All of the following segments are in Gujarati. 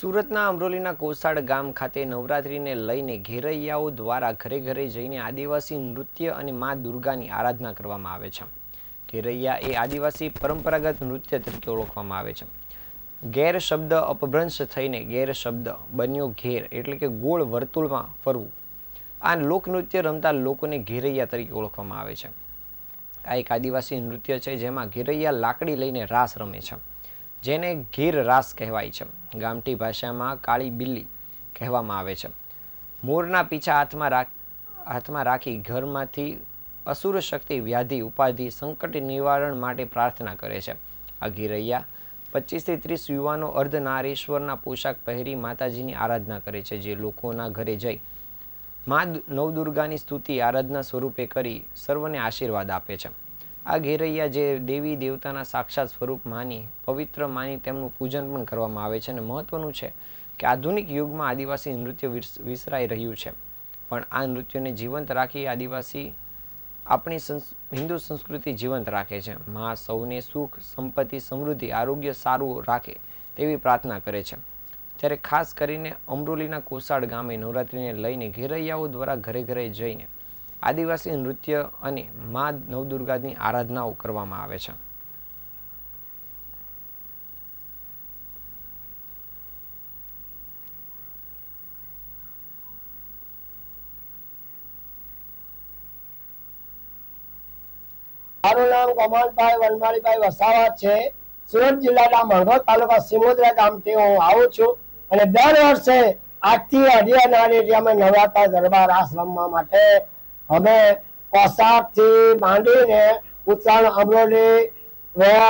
સુરતના અમરોલીના કોસાડ ગામ ખાતે નવરાત્રિને લઈને ઘેરૈયાઓ દ્વારા ઘરે ઘરે જઈને આદિવાસી નૃત્ય અને મા દુર્ગાની આરાધના કરવામાં આવે છે. ઘેરૈયા એ આદિવાસી પરંપરાગત નૃત્ય તરીકે ઓળખવામાં આવે છે. ગેર શબ્દ અપભ્રંશ થઈને ગેર શબ્દ બન્યો ઘેર એટલે કે ગોળ વર્તુળમાં ફરવું. આ લોકનૃત્ય રમતા લોકોને ઘેરૈયા તરીકે ઓળખવામાં આવે છે. આ એક આદિવાસી નૃત્ય છે જેમાં ઘેરૈયા લાકડી લઈને રાસ રમે છે. જેને ગીર રાસ કહેવાય છે. ગામઠી ભાષામાં કાળી બિલ્લી કહેવામાં આવે છે. મોરના પીછા હાથમાં રાખ, હાથમાં રાખી ઘરમાંથી અસુર શક્તિ, વ્યાધિ, ઉપાધિ, સંકટ નિવારણ માટે પ્રાર્થના કરે છે. આ ઘીરૈયા પચીસથી ત્રીસ યુવાનો અર્ધનારીશ્વરના પોશાક પહેરી માતાજીની આરાધના કરે છે. જે લોકોના ઘરે જઈ મા નવદુર્ગાની સ્તુતિ, આરાધના સ્વરૂપે કરી સર્વને આશીર્વાદ આપે છે. આ ઘેરૈયા જે દેવી દેવતાના સાક્ષાત સ્વરૂપ માની, પવિત્ર માની તેમનું પૂજન પણ કરવામાં આવે છે અને મહત્વનું છે કે આધુનિક યુગમાં આદિવાસી નૃત્ય વિસ- વિસરાઈ રહ્યું છે. પણ આ નૃત્યને જીવંત રાખી આદિવાસી આપણી હિન્દુ સંસ્કૃતિ જીવંત રાખે છે. મા સૌને સુખ, સંપત્તિ, સમૃદ્ધિ, આરોગ્ય સારું રાખે તેવી પ્રાર્થના કરે છે. ત્યારે ખાસ કરીને અમરોલીના કોસાડ ગામે નવરાત્રિને લઈને ઘેરૈયાઓ દ્વારા ઘરે ઘરે જઈને આદિવાસી નૃત્ય અને મા નવદુર્ગાની આરાધનાઓ કરવામાં આવે છે. મારું નામ કમલભાઈ વનમાળીભાઈ વસાવા છે. સુરત જિલ્લાના મણગોદ તાલુકા સિમોદરા ગામથી હું આવું છું અને દર વર્ષે આજથી હરિયાણાની અમે નવરાત્રા ગરબા રાસ રમવા માટે અમે કોસાડથી માંડીને ઉત્તરાયણ અમરોલી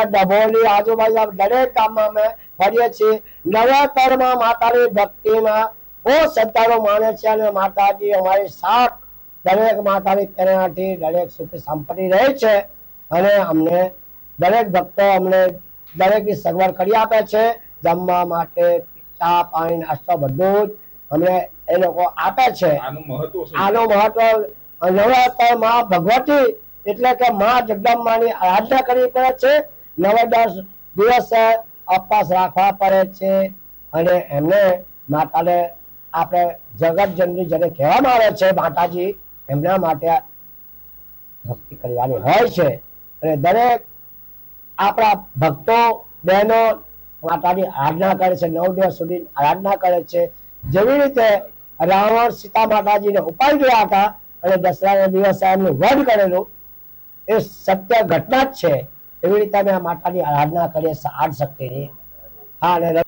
ડભોલી આજુબાજુ દરેક ગામમાં અમે ફરીએ છીએ. નવાતરમાં માતાની ભક્તિમાં બહુ શ્રદ્ધાળુ માને છે અને માતાજી અમારી સાથ દરેક માતાની પ્રેરણાથી દરેક સુખ સંપત્તિ રહે છે અને અમને દરેક ભક્તો અમને દરેકની સગવડ કરી આપે છે. જમવા માટે ચા પાણી નાસ્તો બધું જ અમને એ લોકો આપે છે? આનું મહત્વ નવરાત્રમાં ભગવતી એટલે કે માં જગદંબાની આરાધના કરવી પડે છે. નવા દસ દિવસ ઉપવાસ રાખવા પડે છે અને એમને માતાને આપણે જગત જનની જેને કહેવામાં આવે છે માતાજી, એમના માટે ભક્તિ કરવાની હોય છે. અને દરેક આપણા ભક્તો, બહેનો માતાની આરાધના કરે છે, નવ દિવસ સુધી આરાધના કરે છે. જેવી રીતે રાવણ સીતા માતાજીને ઉપાડી ગયા હતા અને દસરાના દિવસે એમનું વધ કરેલું, એ સત્ય ઘટના જ છે. એવી રીતે અમે આ માતાની આરાધના કરીએ આઠ શક્તિની. હા, અને